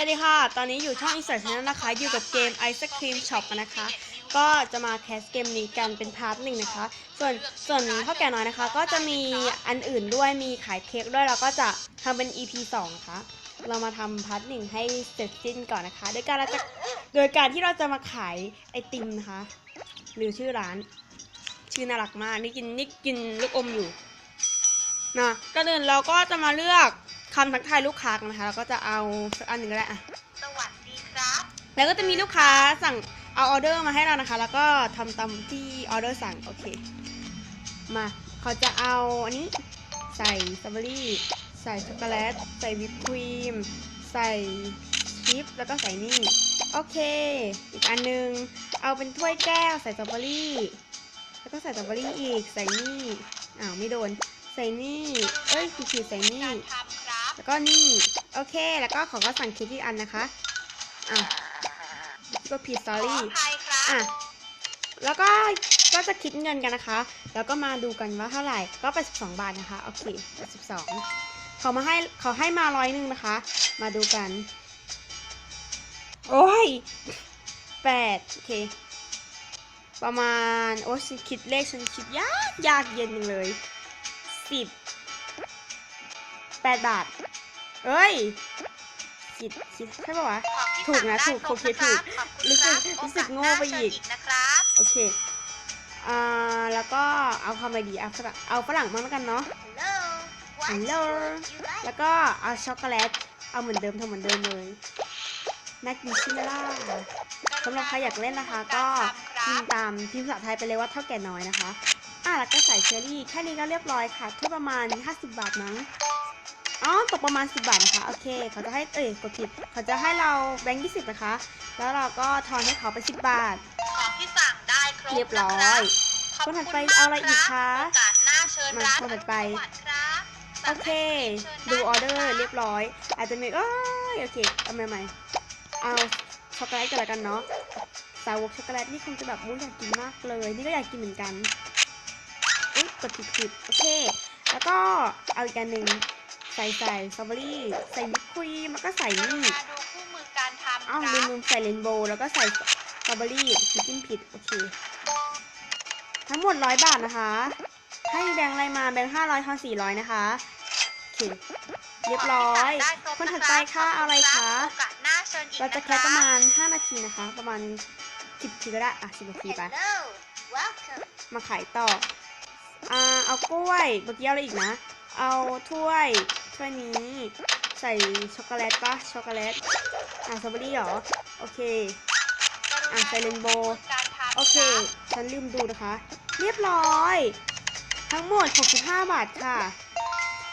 สวัสดีค่ะ ตอนนี้อยู่ช่อง Insert Channel นะคะ อยู่กับเกม Ice Cream Shop นะคะ ก็จะมาแคสเกมนี้กันเป็นพาร์ทหนึ่งนะคะ ส่วนส่วนเท่าแก่น้อยนะคะ ก็จะมีอันอื่นด้วย มีขายเค้กด้วย แล้วก็จะทำเป็น EP 2นะคะ เรามาทำพาร์ทหนึ่งให้เสร็จสิ้นก่อนนะคะ โดยการเราจะ โดยการที่เราจะมาขายไอติมนะคะ หรือชื่อร้าน ชื่อน่ารักมาก นี่กินนี่กินลูกอมอยู่ นะก่อนอื่นเราก็จะมาเลือก คำทักทายลูกค้ากันนะคะ เราก็จะเอาสักอันหนึ่งก็ได้อะสวัสดีครับ แล้วก็จะมีลูกค้าสั่งเอาออเดอร์มาให้เรานะคะ แล้วก็ทำตามที่ออเดอร์สั่งโอเค มาเขาจะเอาอันนี้ใส่สตรอเบอรี่ใส่ช็อกโกแลตใส่วิปครีม ใส่ชิปแล้วก็ใส่นี่ โอเค อีกอันหนึง เอาเป็นถ้วยแก้วใส่สตรอเบอรี่ แล้วก็ใส่สตรอเบอรี่อีกใส่นี่อ้าวไม่โดน ใส่นี่ เอ้ยผิดๆใส่นี่การทำครับ แล้วก็นี่ โอเค แล้วก็เขาก็สั่งคิดที่อันนะคะ อะก็ผิดสขออรี่อภัยครับอะ แล้วก็ ก็จะคิดเงินกันนะคะ แล้วก็มาดูกันว่าเท่าไหร่ ก็82บาทนะคะ โอเค82เขามาให้เขาให้มาร้อยหนึ่งนะคะ มาดูกัน โอ้ยแปดโอเค ประมาณ โอ้ฉันคิดเลขฉันคิดยากยากเย็นจังเลยสิบแปดบาท เอ้ยคิดคิดใช่ปะวะของที่ถูกนะสั่งถูกได้โอเคครบถูกนะครับขอบคุณครับรู้สึกรู้สึกโอกาสโง่ไปอีกหน้าเชิญนะครับโอเคอ่าแล้วก็เอาคำอะไรดีเอาฝรั่งเอาฝรั่งมางแล้วกันเนาะ Hello What Hello would you like แล้วก็เอาช็อกโกแลตเอาเหมือนเดิมทำเหมือนเดิมเลยน่ากินใช่ไหมล่ะสำหรับใครอยากเล่นนะคะ ก็พิมพ์ตามพิมพ์ภาษาไทยไปเลยว่าเท่าแก่น้อยนะคะอะแล้วก็ใส่เชอรี่แค่นี้ก็เรียบร้อยค่ะที่ประมาณ 50 บาทมั้ง อ๋อตกประมาณ 10 บาทนะคะ โอเค เขาจะให้ เอ้ย กดผิด เขาจะให้เราแบงค์20นะคะ แล้วเราก็ทอนให้เขาไป 10 บาท ของที่สั่งได้ครบเรียบร้อยขอบคนถัคุดณไปมากเอาอะไรอีกครัคะบโอกาสหน้าเชิญมาร้านคนถัดไปอรุณสวัสดิ์ครับโอเค ดูออเดอร์เรียบร้อย อาจจะมีเอ้ยโอเค เอาใหม่ๆ เอาช็อกโกแลตกันแล้วกันเนาะ สาวกช็อกโกแลตนี่คงจะแบบมุ้ยอยากกินมากเลย นี่ก็อยากกินเหมือนกัน อุ๊ยกดผิดๆโอเค แล้วก็เอาอีกอันหนึ่ง ใส่ใส่สตรอเบอรี่ใส่วิปครีมแล้วก็ใส่กรุนี่ณาดูคู่มือการทำคอ้าวรัลืบมลืมใส่เรนโบว์แล้วก็ใส่สตรอเบอรี่คิดจิ้มผิด โอเค ทั้งหมดร้อยบาทนะคะ ให้แบงค์อะไรมาแบงค์ห้าร้อยทอนสี่ร้อยนะคะ โอเค เรียบร้อยได้รบคนถัดไปค่ะเอาอะไรคะโอกาสหน้าเชิญอีกเราจะนแคสประมาณ 5 นาทีนะคะ ประมาณ 10นาทีก็ได้อะ10นาทีไป Hello Welcome มาขายต่อ อ่า เอากล้วย เมื่อกี้เอาอะไรอีกนะ เอาถ้วย ถ้วยนี้ ใส่ช็อกโกแลตปะช็อกโกแลต อ่าสตรอเบอรี่เหรอ โอเค อะใส่เรนโบว์โอเค ฉันลืมดูนะคะ เรียบร้อย ทั้งหมด 65 บาทค่ะ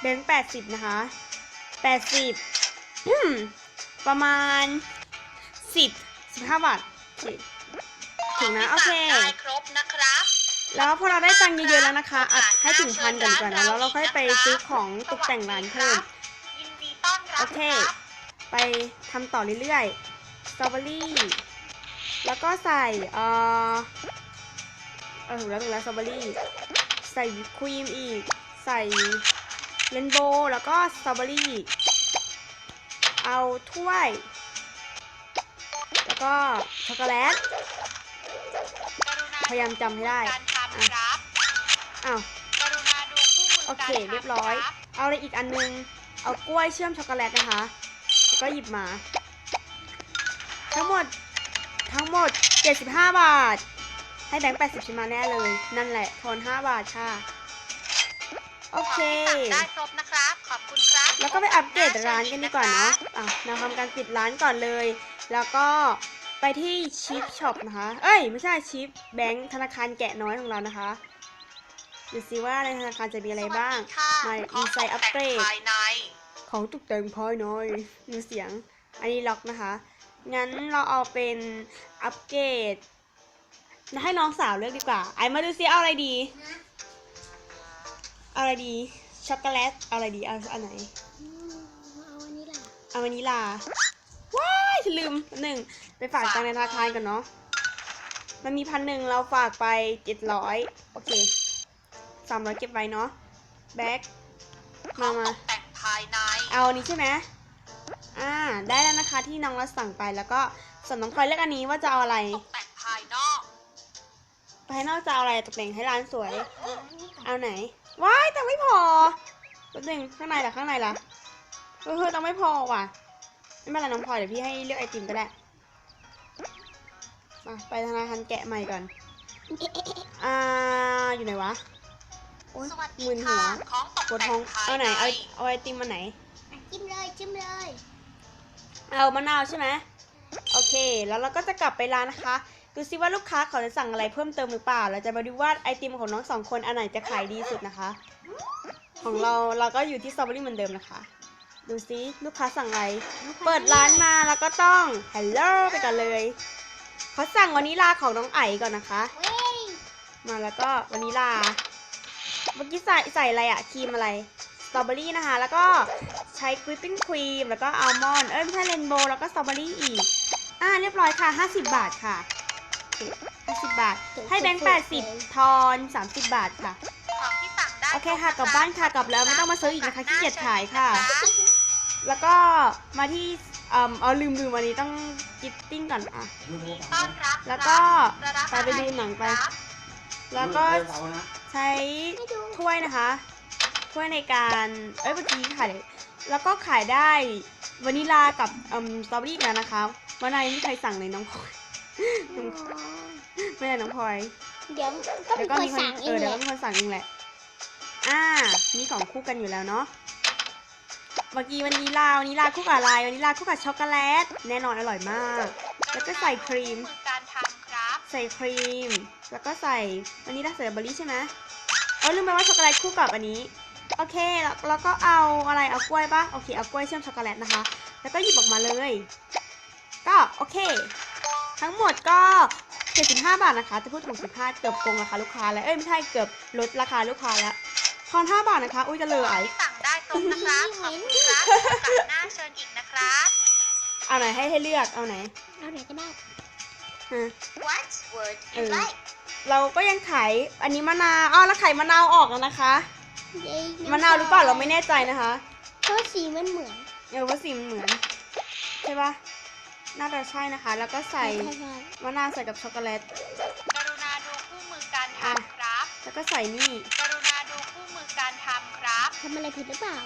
แบงค์80 นะคะ 80 ประมาณ 10 15 บาทถึงนะ โอเคได้ครบนะครับ แล้วพอเราได้ตังค์เยอะๆแล้วนะคะอัดให้ถึงพันก่อนดีกว่านะแล้วเราค่อยไปซื้อของตกแต่งร้านเพิ่มยินดีต้อนรับโอเคครับไปทำต่อเรื่อยๆสตรอเบอรี่แล้วก็ใส่เอ่อเออถูกแล้วถูกแล้วสตรอเบอรี่ใส่วิปครีมอีก ใส่เรนโบว์แล้วก็สตรอเบอรี่เอาถ้วย แล้วก็ช็อกโกแลตกรุณาพยายามจำให้ได้การทำ ครับ อ้าว กรุณาดูคู่มือโอการเคทำเรียบร้อยคบเอาอะไรอีกอันนึง เอากล้วยเชื่อมช็อกโกแลตนะคะ แล้วก็หยิบมา ทั้งหมด ทั้งหมด 75 บาท ให้แบงค์80ใช่ไหมแน่เลย นั่นแหละ ทอน 5 บาทค่ะ โอเค ของที่สั่งได้ครบนะครับ ขอบคุณครับแล้วก็ไปอัปเกรดร้านกันดีกว่าเนาะอะเราทำการปิดร้านก่อนเลย แล้วก็ ไปที่ชิปช็อปนะคะ เอ้ย ไม่ใช่ชิปแบงค์ธนาคารแกะน้อยของเรานะคะดูซิว่าในธนาคารจะมีอะไรบ้าง มาขอ Inside ตกแต่ง Upgrade ภายในของตกแต่งภายในดูเสียง อันนี้ล็อกนะคะ งั้นเราเอาเป็นอัปเกรดให้น้องสาวเลือกดีกว่า ไอมาดูซิเอาอะไรดี เอาอะไรดี ช็อกโกแลต เอาอะไรดี เอาอันไหน เอาอันนี้ละเอาวานิลาว้าย ฉันลืมหนึ่งไปฝากตังค์ในธนาคารก่อนเนาะมันมีพันหนึ่งเราฝากไปเจ็ดร้อยโอเคสามร้อยเก็บไว้เนาะแบ็คมามาตกแต่งภายในเอาอันนี้ใช่ไหมอ่าได้แล้วนะคะนะคะที่น้องรัสสั่งไปแล้วก็ส่วนน้องพลอยเลือกอันนี้ว่าจะเอาอะไรตกแต่งภายนอกภายนอกจะเอาอะไรตกแต่งให้ร้านสวย เอาไหนว้ายแต่ไม่พอแป๊บนึงข้างในล่ะข้างในล่ะเออต้องไม่พอว่ะ ไม่เป็นไรน้องพลอยเดี๋ยวพี่ให้เลือกไอติมก็ได้มาไปธนาคารแกะใหม่ก่อน อ่า อยู่ไหนวะโอ๊ยสวัสดีมึนหัค่ะวของตกปวดแต่ท้อง งภายเอาไหนในเอาเอาไอติมมาไหนจิ้มเลยจิ้มเลยเอามะนาวใช่ไหมโอเค แล้วเราก็จะกลับไปร้านนะคะ ดูซิว่าลูกค้าเขาจะสั่งอะไรเพิ่มเติมหรือเปล่า เราจะมาดูว่าไอติมของน้องสองคนอันไหนจะขายดีสุดนะคะ ของเราเราก็อยู่ที่สตรอเบอรี่เหมือนเดิมนะคะ ดูซิลูกค้าสั่งอะไร เปิดร้านมาแล้วก็ต้องฮัลโหลไปกันเลยเขาสั่งวานิลาของน้องไอก่อนนะคะเว้ยมาแล้วก็วานิลา เมื่อกี้ใส่ใส่อะไรอะครีมอะไร สตรอเบอรี่นะคะ แล้วก็ใช้วิปปิ้งครีม แล้วก็อัลมอนด์ เอ้ยไม่ใช่เรนโบว์ แล้วก็สตรอเบอรี่อีก อ่าเรียบร้อยค่ะ 50 บาทค่ะโอเค50 บาท ให้แบงค์80 ทอน 30 บาทค่ะ ของที่สั่งได้โอเคค่ะ กลับบ้านค่ะ กลับแล้วไม่ต้องมาซื้ออีกนะคะขี้เกียจขายค่ะ แล้วก็มาที่เอ่อเอาลืมลืมวันนี้ต้องกิฟติ้งก่อนอะ ต้อนรับแล้วก็จะรับไปไปดูหนังไปครับแล้วก็ใช้ไม่ดูถ้วยนะคะ ถ้วยในการ เอ้ยเมื่อกี้ขายเลยแล้วก็ขายได้วานิลากับอืมสตรอเบอรี่อีกแล้วนะคะวันไหนไม่ใครสั่งเลยน้องพลอยไม่ใช่น้องพลอยเดี๋ยวก็เดี๋มียวก็คนมีคนสั่งเอเอองแหเดี๋ยวละก็มีคนสั่งเองแหละ อ่า มีของคู่กันอยู่แล้วเนาะ เมื่อกี้วานิลาวานิลาคู่กับอะไรวานิลาคู่กับช็อกโกแลต แน่นอนอร่อยมาก แล้วก็ใส่ครีมมือการทำครับ ใส่ครีม แล้วก็ใส่วานิลาใส่เบอร์รี่ใช่ไหมเออลืมไปว่าช็อกโกแลตคู่กับอันนี้ โอเคแล้วแล้วก็เอาอะไรเอากล้วยปะโอเคเอากล้วยเชื่อมช็อกโกแลตนะคะ แล้วก็หยิบออกมาเลย ก็โอเค ทั้งหมดก็75บาทนะคะ จะพูด65เกือบโกงราคาลูกค้าแล้ว เอ้ยไม่ใช่เกือบลดราคาลูกค้าแล้วท อน 5 บาทนะคะ อุ้ยจะเลยที่สั่งได้ครบนะครับขอบคุณครับโอกาสหน้าเชิญอีกนะครับเอาไหนให้ให้เลือกเอาไหนเอาไหนก็ได้ฮะ What would เออเราก็ยังขายอันนี้มะนาวอ้าวแล้วขายมะนาวออกแล้วนะคะเย้มะนาวหรือเปล่าเราไม่แน่ใจนะคะเพราะสีมันเหมือนเออว่าสีมันเหมือนใช่ปะน่าจะใช่นะคะ แล้วก็ใส่ใช่ใช่มะนาวใส่กับช็อกโกแลตกรุณาดูคู่มือการทำครับ แล้วก็ใส่นี่กรุ ทำอะไรผิดหรือเปล่า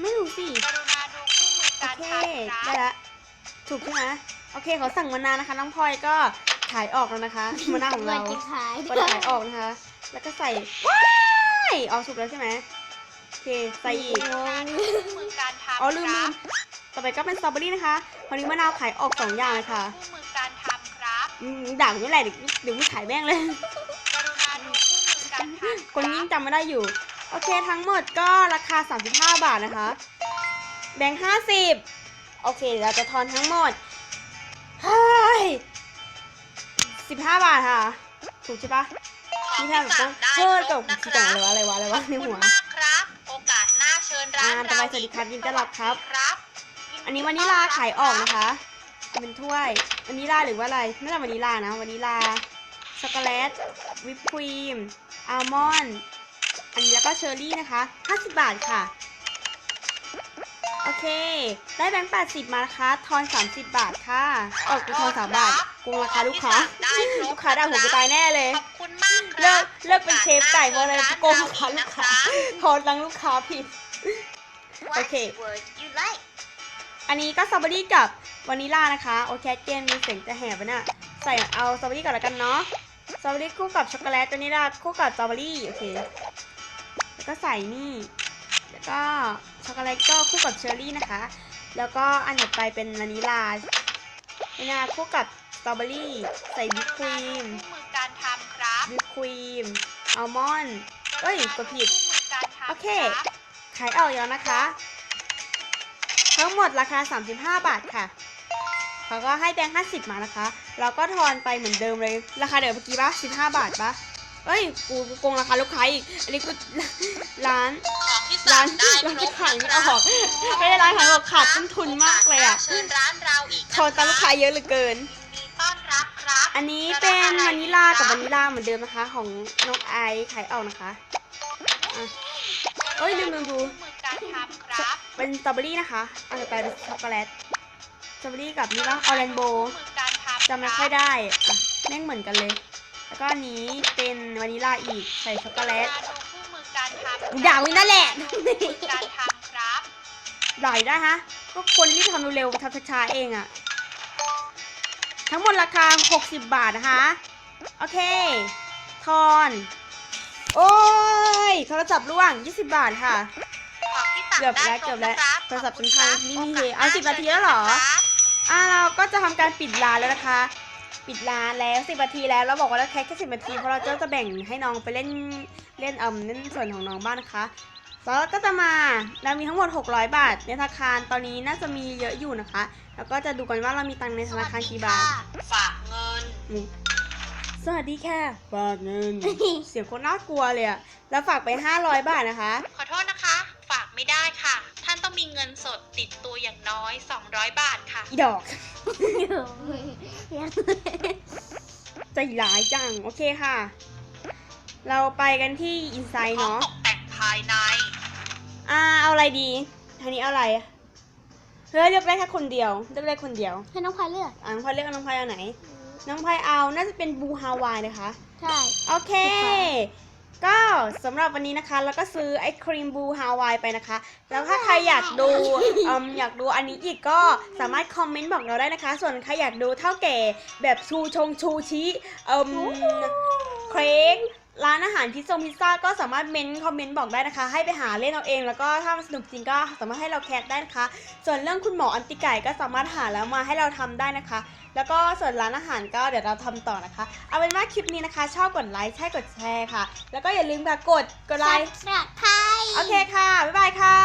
ไม่รู้สิกรุณาดูคู่มือโอการเคทำครัได้บละถูกใช่ไหมโอเคเขาสั่งมานานนะคะ น้องพลอยก็ขายออกแล้วนะคะมะนาวของเราจะขายก็ขายออกนะคะ แล้วก็ใส่ว้ายออกสุกแล้วใช่ไหมโอเคใส่อีก กรุณาดูคู่มือการทำอ๋อลืมคลืรัมบต่อไปก็เป็นสตรอเบอรี่นะคะคราวนี้มะนาวขายออกสองอย่างเลยค่ะคู่มือการทำครับอืมด่าไม่แหละเดี๋ยวเดี๋ยวไม่ขายแม่งเลย กรุณาดูคู่มือการทำคนยิ่งจำไม่ได้อยู่ โอเคทั้งหมดก็ราคา 35 บาทนะคะ แบงค์50โอเคเดี๋ยวเราจะทอนทั้งหมดเฮ้ย15บาทค่ะ ถูกใช่ปะของนี่ที่ถ้าแบบต้สั่องงได้เพิ่มครกับบนะคคิดรัอะไรบวะอะไรวะอะไรวะในขอบหัคุวณมากครับ โอกาสหน้าเชิญร้านอ่าต่อเราไปสวัสดีครับยินดีต้อนรับครับครับ อันนี้วานิลาขายออกนะคะ เป็นถ้วยวานิลาหรือว่าอะไรไม่ใช่วานิลานะวานิลาช็อกโกแลตวิปครีมอัลมอนด์ อันนี้แล้วก็เชอร์รี่นะคะ 50 บาทค่ะ โอเค ได้แบงค์80 มานะคะ ทอน 30 บาทค่ะออกทอน3บาทโกงราคาลูกค้าได้ครบลูกค้าด่าหัวกูตายแน่เลย ขอบคุณมากครับเลิกเลิกเป็นเชฟไก่เพราะอะไรโกงราคาลูกค้าทอนรังลูกค้าผิด โอเค What would you like อันนี้ก็สตรอเบอรี่กับวานิลานะคะ โอเคเกมมีเสียงจะแหบไปน่ะใส่เอาสตรอเบอรี่ก่อนแล้วกันเนาะสตรอเบอรี่คู่กับช็อกโกแลตวานิลาคู่กับสตรอเบอรี่โอเค แล้วก็ใส่นี่ แล้วก็ช็อกโกแลตก็คู่กับเชอร์รี่นะคะ แล้วก็อันถัดไปเป็นวานิลาวานิลาคู่กับสตรอเบอรี่ใส่วิปครีมคู่มือการทำครับวิปครีมอัลมอนด์เอ้ยกดผิดคู่มือการทำโอเครับขายออกแล้วนะคะ ทั้งหมดราคา 35 บาทค่ะเขาก็ให้แบงค์50 มานะคะ เราก็ทอนไปเหมือนเดิมเลย ราคาเดิมเมื่อกี้ปะ15 บาทปะ เอ้ยกูกูโกงราคาลูกค้าอีก อันนี้กูร้าน ของที่ร้าสั่นงได้คร้านรที่บขายนะไม่คอรัอกไม่ได้ร้านขายบอกขาดต้นทุนมากเลยอะเชิญร้านเราอีกทอนตามลูกค้าเยอะเหลือเกินยินดีต้อนรับครับอันนี้เป็นวานิลากับวานิลาเหมือนเดิมนะคะ ของน้องไอซ์ขายออกนะคะอะเอ้ยลืมลืมดูคู่มือการทำครับเป็นสตรอเบอรี่นะคะอันต่อไปเป็นช็อกโกแลตตรอเบอรี่กับนี่ปะออแลนโบมือการทำจำไม่ค่อยได้อะแม่งเหมือนกันเลย แล้วก็อันนี้เป็นวานิลลาอีกใส่ช็อกโกแลตมาดูคู่มือการทำด่าวินั่นแหละมือการทำครับด่าอยู่ได้ฮะ ก็คนที่ทำเร็วๆทำช้าๆเองอะทั้งหมดราคา 60 บาทนะคะ โอเค ทอน โอ้ย โทรศัพท์ร่วง 20 บาทค่ะ ของที่สั่งเกือบได้แล้วครเกือบแล้วนะครับโทรศัพท์ขอบฉันพังครับนี่มีโกสเอา10นาทีแล้วเหรอชิญครับอะเราก็จะทำการปิดร้านแล้วนะคะ ปิดร้านแล้วสิบนาทีแล้วเราบอกว่าเราแค่แค่สิบนาทีเพราะเราจะจะแบ่งให้น้องไปเล่นเล่นเอ่มเล่นส่วนของน้องบ้างนะคะแล้วก็จะมาเรามีทั้งหมด 600 บาท ในธนาคารตอนนี้น่าจะมีเยอะอยู่นะคะ แล้วก็จะดูกันว่าเรามีตังค์ในธนาคารกี่บาท ฝากเงินอืมสวัสดีค่ะ ฝากเงิน เสียงคนน่ากลัวเลยอะแล้วฝากไป 500 บาทนะคะ ขอโทษนะคะ ฝากไม่ได้ค่ะท่านต้อง มีเงินสดติดตัวอย่างน้อย 200 บาทค่ะ อีดอก ใจร้ายจัง โอเคค่ะ เราไปกันที่อินไซด์ห้องเนาะ ตกแต่งภายใน อ่า เอาอะไรดีทางนี้เอาอะไรเฮ้ยเลือกได้แค่คนเดียวเลือกได้คนเดียว ให้น้องพายเลือกอะน้องพลอยเลือกเอาน้องพลอยเอาไหน น้องพลอยเอา น่าจะเป็นบูฮาวายนะคะ ใช่ โอเค ก็สำหรับวันนี้นะคะเราก็ซื้อไอครีมบูฮาวายไปนะคะ แล้วถ้าใครอยากดูอืมอยากดูอันนี้อีกก็สามารถคอมเมนต์บอกเราได้นะคะ ส่วนใครอยากดูเท่าแก่แบบชูชงชูชี้เอ่มเครก ร้านอาหารพิซซ่งพิซซ่าก็สามารถเมนคอมเมนต์บอกได้นะคะ ให้ไปหาเล่นเอาเอง แล้วก็ถ้ามันสนุกจริงก็สามารถให้เราแคสได้นะคะ ส่วนเรื่องคุณหมออันติไก่ก็สามารถหาแล้วมาให้เราทำได้นะคะ แล้วก็ส่วนร้านอาหารก็เดี๋ยวเราทำต่อนะคะ เอาเป็นว่าคลิปนี้นะคะ ชอบกดไลค์ใช่กดแชร์ค่ะ แล้วก็อย่าลืมค่ะกดกดไลค์สับไครโอเคค่ะ บ๊ายบายค่ะ